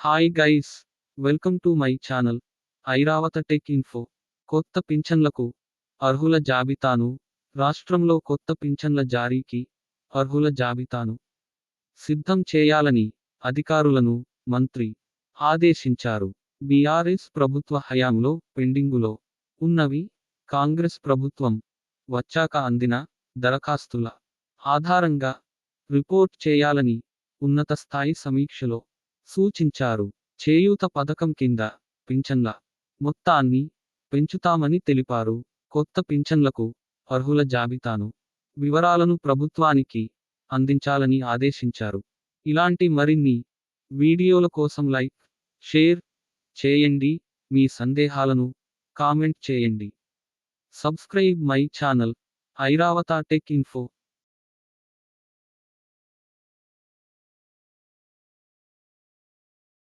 Hi guys welcome to my channel. Airavata tech info. కొత్త పింఛన్లకు అర్హుల జాబితాను. రాష్ట్రంలో కొత్త పింఛన్ల జారీకి అర్హుల జాబితాను. సిద్ధం చేయాలని అధికారులను మంత్రి ఆదేశించారు. బీఆర్ఎస్ ప్రభుత్వ హయాంలో పెండింగులో ఉన్నవి కాంగ్రెస్ ప్రభుత్వం వచ్చాక అందిన దరఖాస్తుల ఆధారంగా రిపోర్ట్ చేయాలని ఉన్నత స్థాయి సమీక్షలో సూచించారు. చేయూత పథకం కింద పింఛన్ల మొత్తాన్ని పెంచుతామని తెలిపారు. కొత్త పింఛన్లకు అర్హుల జాబితాను వివరాలను ప్రభుత్వానికి అందించాలని ఆదేశించారు. ఇలాంటి మరిన్ని వీడియోల కోసం లైక్ షేర్ చేయండి. మీ సందేహాలను కామెంట్ చేయండి. Subscribe my channel Airavata tech info.